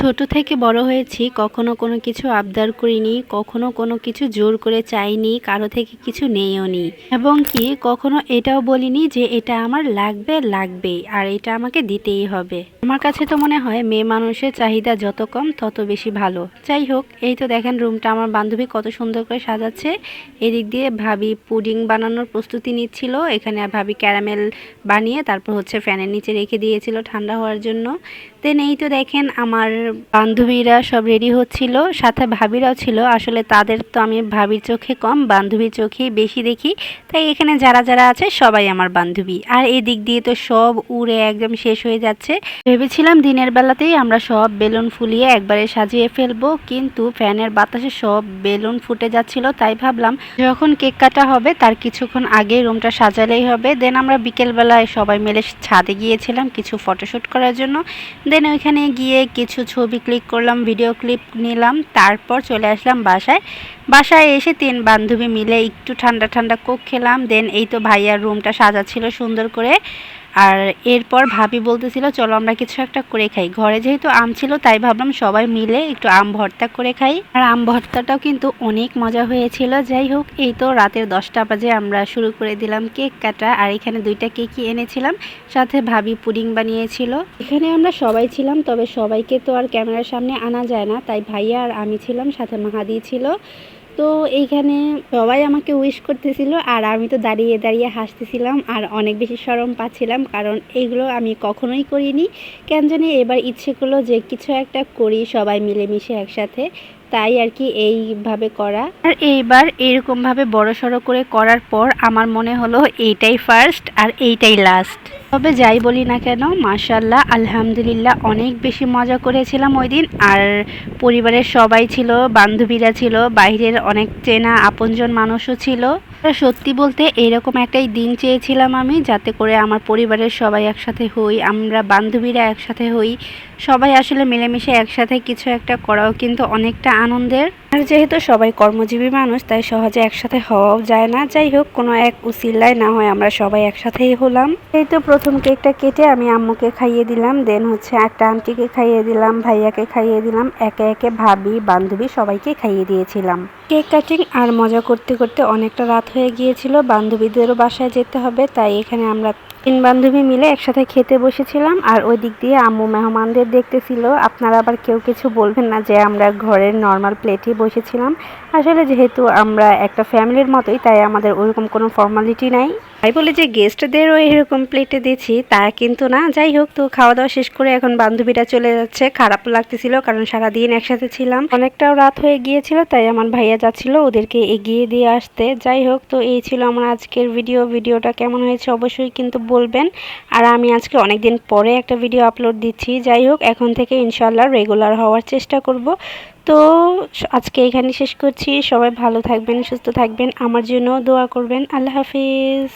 ছোট থেকে বড় হয়েছি, কখনো কোনো কিছু আবদার করিনি, কখনো কোনো কিছু জোর করে চাইনি, কারও থেকে কিছু নেইও নি। এবং কি, কখনো এটাও বলিনি যে এটা আমার লাগবে, লাগবেই, আর এটা আমাকে দিতেই হবে। আমার কাছে তো মনে হয় মেয়ে মানুষের চাহিদা যত কম, তত বেশি ভালো। যাই হোক, এই তো দেখেন রুমটা আমার বান্ধবী কত সুন্দর করে সাজাচ্ছে। এদিক দিয়ে ভাবি পুডিং বানানোর প্রস্তুতি নিচ্ছিল। এখানে ভাবি ক্যারামেল বানিয়ে, তারপর হচ্ছে ফ্যানের নিচে রেখে দিয়েছিল ঠান্ডা হওয়ার জন্য। দেন এই তো দেখেন আমার বান্ধবীরা সব রেডি হচ্ছিল, সাথে ভাবিরাও ছিল। আসলে তাদের তো আমি ভাবির চোখে কম, বান্ধবীর চোখেই বেশি দেখি। তাই এখানে যারা যারা আছে, সবাই আমার বান্ধবী। আর এই দিক দিয়ে তো সব উড়ে একদম শেষ হয়ে যাচ্ছে। ভেবেছিলাম দিনের বেলাতেই আমরা সব বেলুন ফুলিয়ে একবারে সাজিয়ে ফেলব, কিন্তু ফ্যানের বাতাসে সব বেলুন ফুটে যাচ্ছিল, তাই ভাবলাম যখন কেক কাটা হবে, তার কিছুক্ষণ আগে রুমটা সাজালেই হবে। দেন আমরা বিকেলবেলায় সবাই মিলে ছাদে গিয়েছিলাম কিছু ফটোশ্যুট করার জন্য। দেন ওইখানে গিয়ে কিছু ছবি ক্লিক করলাম ভিডিও ক্লিপ নিলাম, তারপর চলে আসলাম বাসায়। বাসায় এসে তিন বান্ধবী মিলে একটু ঠান্ডা ঠান্ডা কোক খেলাম দেন এই তো ভাইয়ার রুমটা সাজা ছিল সুন্দর করে। আর এরপর ভাবি বলতেছিল, চলো আমরা কিছু একটা করে খাই। ঘরে যেহেতু আম ছিল, তাই ভাবলাম সবাই মিলে একটু আম ভর্তা করে খাই। আর আম ভর্তাটাও কিন্তু অনেক মজা হয়েছিল। যাই হোক, এই তো রাতের দশটা বাজে, আমরা শুরু করে দিলাম কেক কাটা। আর এখানে দুইটা কেকই এনেছিলাম, সাথে ভাবি পুডিং বানিয়েছিল। এখানে আমরা সবাই ছিলাম, তবে সবাইকে তো আর ক্যামেরার সামনে আনা যায় না। তাই ভাইয়া আর আমি ছিলাম, সাথে মাহাদি ছিল। তো এইখানে সবাই আমাকে উইশ করতেছিল আর আমি তো দাঁড়িয়ে দাঁড়িয়ে হাসতেছিলাম আর অনেক বেশি সরম পাচ্ছিলাম কারণ এইগুলো আমি কখনোই করিনি। কেন জানি এবার ইচ্ছে করল যে কিছু একটা করি সবাই মিলেমিশে একসাথে। তাই আর কি এইভাবে করা। আর এইবার এরকমভাবে বড় সড়ো করে করার পর আমার মনে হলো এইটাই ফার্স্ট আর এইটাই লাস্ট তবে যাই বলি না কেন মাশাল্লাহ আলহামদুলিল্লাহ অনেক বেশি মজা করেছিলাম ওই দিন। আর পরিবারের সবাই ছিল, বান্ধবীরা ছিল, বাইরের অনেক চেনা আপনজন মানুষও ছিল। সত্যি বলতে এরকম একটাই দিন চেয়েছিলাম আমি, যাতে করে আমার পরিবারের সবাই একসাথে হই, আমরা বান্ধবীরা একসাথে হই। সবাই আসলে মিলেমিশে একসাথে কিছু একটা করাও কিন্তু অনেকটা আনন্দের। আর যেহেতু সবাই কর্মজীবী মানুষ, তাই সহজে একসাথে হওয়াও যায় না। যাই হোক, কোনো এক উসিল্লায় না হয় আমরা সবাই একসাথেই হলাম। এই তো প্রথম কেকটা কেটে আমি আম্মুকে খাইয়ে দিলাম। দেন হচ্ছে একটা আন্টিকে খাইয়ে দিলাম, ভাইয়াকে খাইয়ে দিলাম। একে একে ভাবি, বান্ধবী সবাইকে খাইয়ে দিয়েছিলাম। কেক কাটিং আর মজা করতে করতে অনেকটা রাত হয়ে গিয়েছিল। বান্ধবীদেরও বাসায় যেতে হবে, তাই এখানে আমরা তিন বান্ধবী মিলে একসাথে খেতে বসেছিলাম। আর ওই দিক দিয়ে আম্মু মেহমানদের দেখতেছিল। আপনারা আবার কেউ কিছু বলবেন না যে আমরা ঘরের নর্মাল প্লেটই বসেছিলাম। আসলে যেহেতু আমরা একটা ফ্যামিলির মতোই, তাই আমাদের ওইরকম কোনো ফর্মালিটি নাই। তাই বলে যে গেস্টদেরও এরকম প্লেটে দিয়েছি, তা কিন্তু না। যাই হোক, তো খাওয়া দাওয়া শেষ করে এখন বান্ধবীরা চলে যাচ্ছে। খারাপ লাগতেছিল, কারণ সারাদিন একসাথে ছিলাম। অনেকটাও রাত হয়ে গিয়েছিল, তাই আমার ভাইয়া যাচ্ছিল ওদেরকে এগিয়ে দিয়ে আসতে। যাই হোক, তো এই ছিল আমার আজকের ভিডিও ভিডিওটা কেমন হয়েছে অবশ্যই কিন্তু বলবেন। আর আমি আজকে অনেক দিন পরে একটা ভিডিও আপলোড দিচ্ছি। যাই হোক, এখন থেকে ইনশাল্লাহ রেগুলার হওয়ার চেষ্টা করব। তো আজকে এখানে শেষ করছি। সবাই ভালো থাকবেন, সুস্থ থাকবেন। আমার জন্য দোয়া করবেন। আল্লাহ হাফিজ।